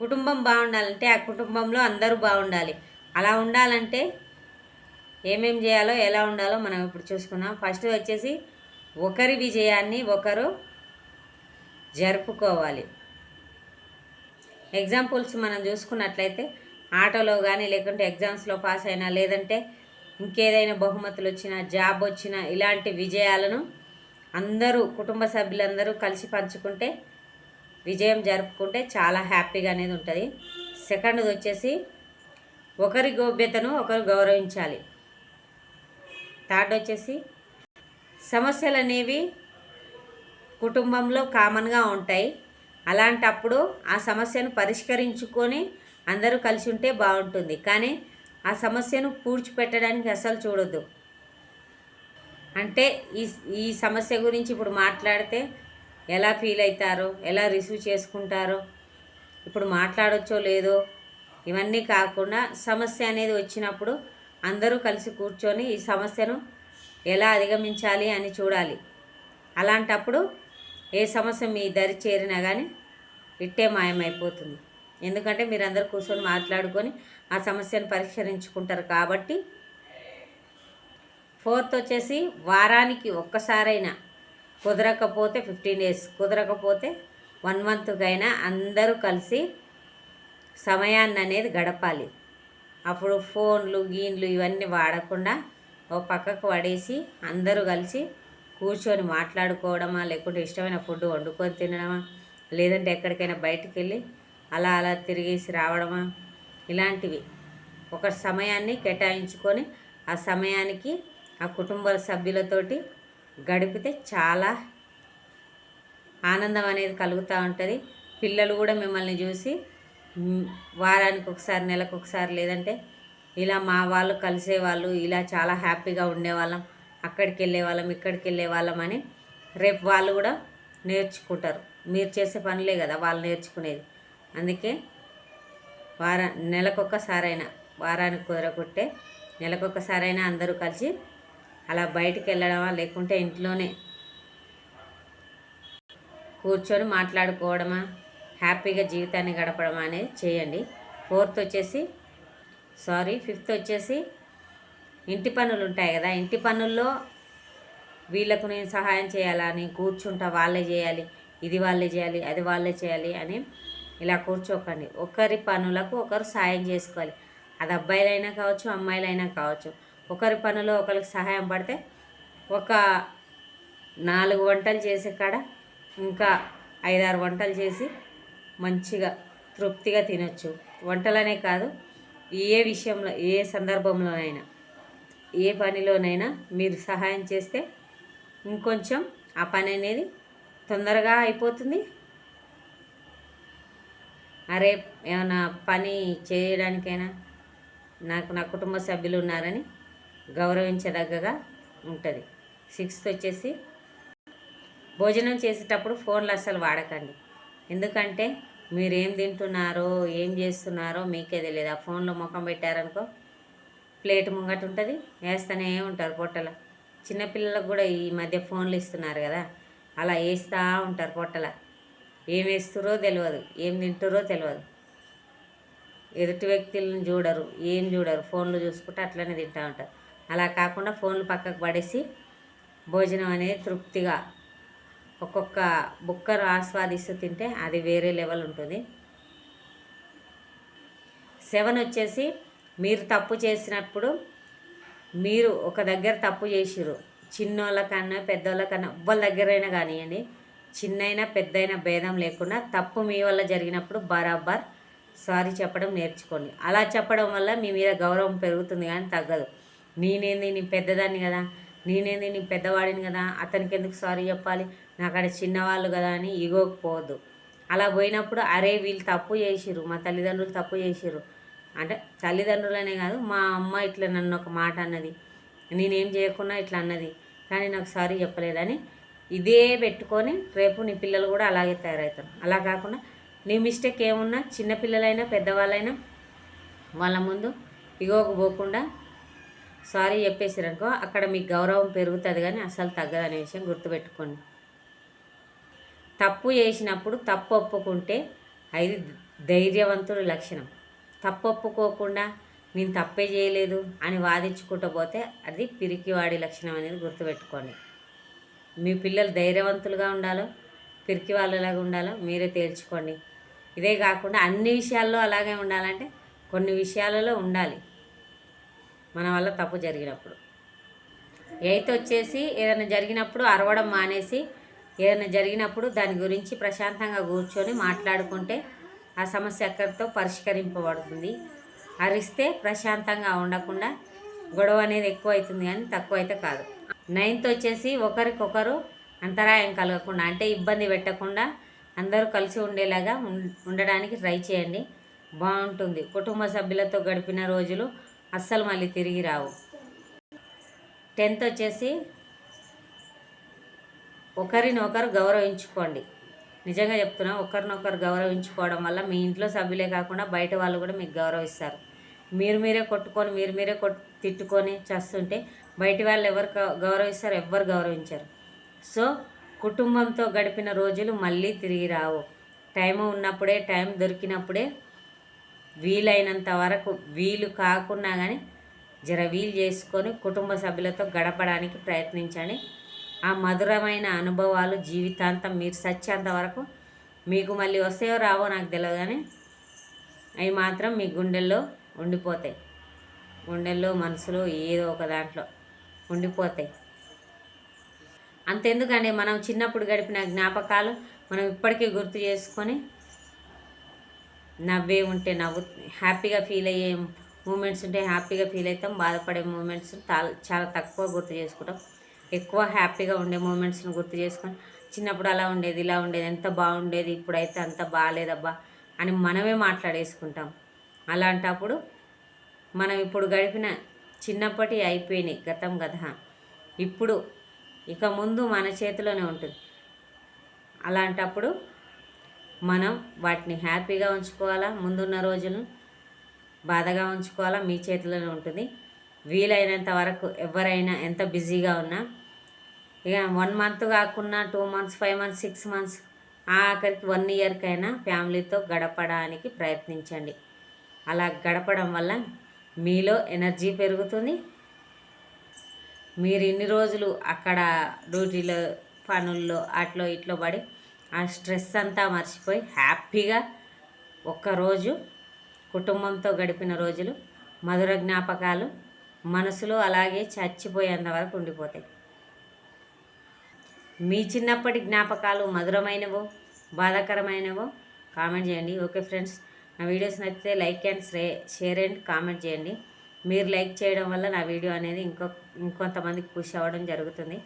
కుటుంబం బాగుండాలంటే ఆ కుటుంబంలో అందరూ బాగుండాలి. అలా ఉండాలంటే ఏమేం చేయాలో ఎలా ఉండాలో మనం ఇప్పుడు చూసుకుందాం. ఫస్ట్ వచ్చేసి ఒకరి విజయాన్ని ఒకరు జరుపుకోవాలి. ఎగ్జాంపుల్స్ మనం చూసుకున్నట్లయితే ఆటోలో కానీ లేకుంటే ఎగ్జామ్స్లో పాస్ అయినా లేదంటే ఇంకేదైనా బహుమతులు వచ్చినా జాబ్ వచ్చినా ఇలాంటి విజయాలను అందరూ కుటుంబ సభ్యులందరూ కలిసి పంచుకుంటే విజయం జరుపుకుంటే చాలా హ్యాపీగా అనేది ఉంటుంది. సెకండ్ది వచ్చేసి ఒకరి గోప్యతను ఒకరు గౌరవించాలి. థర్డ్ వచ్చేసి సమస్యలు అనేవి కుటుంబంలో కామన్గా ఉంటాయి. అలాంటప్పుడు ఆ సమస్యను పరిష్కరించుకొని అందరూ కలిసి ఉంటే బాగుంటుంది. కానీ ఆ సమస్యను పూడ్చిపెట్టడానికి అసలు చూడొద్దు. అంటే ఈ ఈ సమస్య గురించి ఇప్పుడు మాట్లాడితే ఎలా ఫీల్ అవుతారో? ఎలా రిసీవ్ చేసుకుంటారో? ఇప్పుడు మాట్లాడొచ్చో లేదో? ఇవన్నీ కాకుండా సమస్య అనేది వచ్చినప్పుడు అందరూ కలిసి కూర్చొని ఈ సమస్యను ఎలా అధిగమించాలి అని చూడాలి. అలాంటప్పుడు ఏ సమస్య మీ దరి చేరినా కానీ ఇట్టే మాయమైపోతుంది. ఎందుకంటే మీరు అందరు కూర్చొని మాట్లాడుకొని ఆ సమస్యను పరిష్కరించుకుంటారు కాబట్టి ఫోర్త్ వచ్చేసి వారానికి ఒక్కసారైనా కుదరకపోతే ఫిఫ్టీన్ డేస్ కుదరకపోతే వన్ మంత్కైనా అందరూ కలిసి సమయాన్ని అనేది గడపాలి. అప్పుడు ఫోన్లు గీన్లు ఇవన్నీ వాడకుండా ఓ పక్కకు పడేసి అందరూ కలిసి కూర్చొని మాట్లాడుకోవడమా లేకుంటే ఇష్టమైన ఫుడ్ వండుకొని తినడమా లేదంటే ఎక్కడికైనా బయటికి వెళ్ళి అలా అలా తిరిగేసి రావడమా ఇలాంటివి. ఒక సమయాన్ని కేటాయించుకొని ఆ సమయానికి ఆ కుటుంబ సభ్యులతోటి గడిపితే చాలా ఆనందం అనేది కలుగుతూ ఉంటుంది. పిల్లలు కూడా మిమ్మల్ని చూసి వారానికి ఒకసారి నెలకు ఒకసారి లేదంటే ఇలా మా వాళ్ళు కలిసేవాళ్ళు ఇలా చాలా హ్యాపీగా ఉండేవాళ్ళం అక్కడికి వెళ్ళేవాళ్ళం ఇక్కడికి వెళ్ళే వాళ్ళం అని రేపు వాళ్ళు కూడా నేర్చుకుంటారు. మీరు చేసే పనులే కదా వాళ్ళు నేర్చుకునేది. అందుకే వార నెలకొకసారైనా వారానికి కుదరకుంటే నెలకొకసారైనా అందరూ కలిసి అలా బయటికి వెళ్ళడమా? లేకుంటే ఇంట్లోనే కూర్చొని మాట్లాడుకోవడమా? హ్యాపీగా జీవితాన్ని గడపడమా అనేది చేయండి. ఫోర్త్ వచ్చేసి సారీ ఫిఫ్త్ వచ్చేసి ఇంటి పనులు ఉంటాయి కదా. ఇంటి పనుల్లో వీళ్ళకు నేను సహాయం చేయాలని కూర్చుంటా వాళ్ళే చేయాలి ఇది వాళ్ళే చేయాలి అది వాళ్ళే చేయాలి అని ఇలా కూర్చోకండి. ఒకరి పనులకు ఒకరు సాయం చేసుకోవాలి. అది అబ్బాయిలైనా కావచ్చు అమ్మాయిలైనా కావచ్చు. ఒకరి పనిలో ఒకరికి సహాయం పడితే ఒక నాలుగు వంటలు చేసే కాడ ఇంకా ఐదారు వంటలు చేసి మంచిగా తృప్తిగా తినొచ్చు. వంటలనే కాదు ఏ విషయంలో ఏ సందర్భంలోనైనా ఏ పనిలోనైనా మీరు సహాయం చేస్తే ఇంకొంచెం ఆ పని అనేది తొందరగా అయిపోతుంది. అరే ఏమైనా పని చేయడానికైనా నాకు నా కుటుంబ సభ్యులు ఉన్నారని గౌరవించదగ్గగా ఉంటుంది. సిక్స్త్ వచ్చేసి భోజనం చేసేటప్పుడు ఫోన్లు అస్సలు వాడకండి. ఎందుకంటే మీరు ఏం తింటున్నారో ఏం చేస్తున్నారో మీకే తెలియదు. ఆ ఫోన్లో ముఖం పెట్టారనుకో ప్లేట్ ముంగట ఉంటుంది వేస్తూనే ఉంటారు పొట్టల. చిన్నపిల్లలకు కూడా ఈ మధ్య ఫోన్లు ఇస్తున్నారు కదా అలా వేస్తూ ఉంటారు పొట్టల. ఏం వేస్తురో తెలియదు ఏం తింటురో తెలియదు. ఎదుటి వ్యక్తులను చూడరు ఏం చూడరు. ఫోన్లు చూసుకుంటే అట్లనే తింటూ ఉంటారు. అలా కాకుండా ఫోన్లు పక్కకు పడేసి భోజనం అనేది తృప్తిగా ఒక్కొక్క బుక్కను ఆస్వాదిస్తూ తింటే అది వేరే లెవెల్ ఉంటుంది. సెవెన్ వచ్చేసి మీరు తప్పు చేసినప్పుడు మీరు ఒక దగ్గర తప్పు చేసిరు చిన్నోళ్ళకన్నా పెద్దోళ్ళకన్నా పెద్దోళ్ళ ఎవ్వరి దగ్గరైనా కానివ్వండి చిన్నైనా పెద్దైనా భేదం లేకుండా తప్పు మీ వల్ల జరిగినప్పుడు బరాబర్ సారీ చెప్పడం నేర్చుకోండి. అలా చెప్పడం వల్ల మీ మీద గౌరవం పెరుగుతుంది కానీ తగ్గదు. నేనేంది నీ పెద్దదాన్ని కదా? నేనేంది నీ పెద్దవాడిని కదా? అతనికి ఎందుకు సారీ చెప్పాలి? నాకాడ చిన్నవాళ్ళు కదా అని ఇగోకపోవద్దు అలా పోయినప్పుడు అరే వీళ్ళు తప్పు చేసిరు మా తల్లిదండ్రులు తప్పు చేసిరు అంటే తల్లిదండ్రులనే కాదు మా అమ్మ ఇట్లా నన్ను ఒక మాట అన్నది. నేనేం చేయకుండా ఇట్లా అన్నది. కానీ నాకు సారీ చెప్పలేదని ఇదే పెట్టుకొని రేపు నీ పిల్లలు కూడా అలాగే తయారవుతారు. అలా కాకుండా నీ మిస్టేక్ ఏమున్నా చిన్నపిల్లలైనా పెద్దవాళ్ళైనా వాళ్ళ ముందు ఇగోకపోకుండా సారీ చెప్పేసారనుకో అక్కడ మీకు గౌరవం పెరుగుతుంది కానీ అసలు తగ్గదనే విషయం గుర్తుపెట్టుకోండి. తప్పు చేసినప్పుడు తప్పు ఒప్పుకుంటే అది ధైర్యవంతుడి లక్షణం. తప్పు ఒప్పుకోకుండా నేను తప్పే చేయలేదు అని వాదించుకుంటూ పోతే అది పిరికివాడి లక్షణం అనేది గుర్తుపెట్టుకోండి. మీ పిల్లలు ధైర్యవంతులుగా ఉండాలో పిరికి వాళ్ళలాగా ఉండాలో మీరే తేల్చుకోండి. ఇదే కాకుండా అన్ని విషయాల్లో అలాగే ఉండాలంటే కొన్ని విషయాలలో ఉండాలి. మన వల్ల తప్పు జరిగినప్పుడు. ఎయిత్ వచ్చేసి ఏదైనా జరిగినప్పుడు అరవడం మానేసి ఏదైనా జరిగినప్పుడు దాని గురించి ప్రశాంతంగా కూర్చొని మాట్లాడుకుంటే ఆ సమస్య ఎక్కడితో పరిష్కరింపబడుతుంది. అరిస్తే ప్రశాంతంగా ఉండకుండా గొడవ అనేది ఎక్కువ అవుతుంది కానీ తక్కువ అయితే కాదు. నైన్త్ వచ్చేసి ఒకరికొకరు అంతరాయం కలగకుండా అంటే ఇబ్బంది పెట్టకుండా అందరూ కలిసి ఉండేలాగా ఉండడానికి ట్రై చేయండి. బాగుంటుంది. కుటుంబ సభ్యులతో గడిపిన రోజులు అస్సలు మళ్ళీ తిరిగి రావు. టెన్త్ వచ్చేసి ఒకరిని ఒకరు గౌరవించుకోండి. నిజంగా చెప్తున్నా ఒకరినొకరు గౌరవించుకోవడం వల్ల మీ ఇంట్లో సభ్యులే కాకుండా బయట వాళ్ళు కూడా మీకు గౌరవిస్తారు. మీరు మీరే కొట్టుకొని మీరు మీరే కొట్టు తిట్టుకొని చేస్తుంటే బయటి వాళ్ళు ఎవరు గౌరవిస్తారు ఎవ్వరు గౌరవించరు. సో కుటుంబంతో గడిపిన రోజులు మళ్ళీ తిరిగి రావు. టైం ఉన్నప్పుడే టైం దొరికినప్పుడే వీలైనంత వరకు వీలు కాకున్నా కానీ జర వీలు చేసుకొని కుటుంబ సభ్యులతో గడపడానికి ప్రయత్నించండి. ఆ మధురమైన అనుభవాలు జీవితాంతం మీరు సచ్చేంత వరకు మీకు మళ్ళీ వస్తాయో రావో నాకు తెలియదు కానీ అవి మాత్రం మీ గుండెల్లో ఉండిపోతాయి. గుండెల్లో మనసులో ఏదో ఒక దాంట్లో ఉండిపోతాయి. అంతెందుకండి మనం చిన్నప్పుడు గడిపిన జ్ఞాపకాలు మనం ఇప్పటికీ గుర్తు చేసుకొని నవ్వే ఉంటే నవ్వు హ్యాపీగా ఫీల్ అయ్యే మూమెంట్స్ ఉంటే హ్యాపీగా ఫీల్ అవుతాం బాధపడే మూమెంట్స్ చాలా తక్కువ గుర్తు చేసుకుంటాం ఎక్కువ హ్యాపీగా ఉండే మూమెంట్స్ని గుర్తు చేసుకొని చిన్నప్పుడు అలా ఉండేది ఇలా ఉండేది ఎంత బాగుండేది ఇప్పుడైతే అంత బాగాలేదబ్బా అని మనమే మాట్లాడేసుకుంటాం. అలాంటప్పుడు మనం ఇప్పుడు గడిపిన చిన్నప్పటి అయిపోయినాయి గతం గత ఇప్పుడు ఇక ముందు మన చేతిలోనే ఉంటుంది. అలాంటప్పుడు మనం వాటిని హ్యాపీగా ఉంచుకోవాలా? ముందున్న రోజులు బాధగా ఉంచుకోవాలా? మీ చేతిలోనే ఉంటుంది. వీలైనంత వరకు ఎవరైనా ఎంత బిజీగా ఉన్నా ఇక వన్ మంత్ కాకుండా two months five months six months ఆఖరికి వన్ ఇయర్కైనా ఫ్యామిలీతో గడపడానికి ప్రయత్నించండి. అలా గడపడం వల్ల మీలో ఎనర్జీ పెరుగుతుంది. మీరు ఇన్ని రోజులు అక్కడ డ్యూటీలో పనుల్లో అట్లో ఇట్లో పడి ఆ స్ట్రెస్ అంతా మర్చిపోయి హ్యాపీగా ఒక్కరోజు కుటుంబంతో గడిపిన రోజులు మధుర జ్ఞాపకాలు మనసులో అలాగే చచ్చిపోయేంత వరకు ఉండిపోతాయి. మీ చిన్నప్పటి జ్ఞాపకాలు మధురమైనవో బాధాకరమైనవో కామెంట్ చేయండి. ఓకే ఫ్రెండ్స్ నా వీడియోస్ నచ్చితే like and share and comment చేయండి. మీరు లైక్ చేయడం వల్ల నా వీడియో అనేది ఇంకో ఇంకొంతమందికి పుష్ అవ్వడం జరుగుతుంది.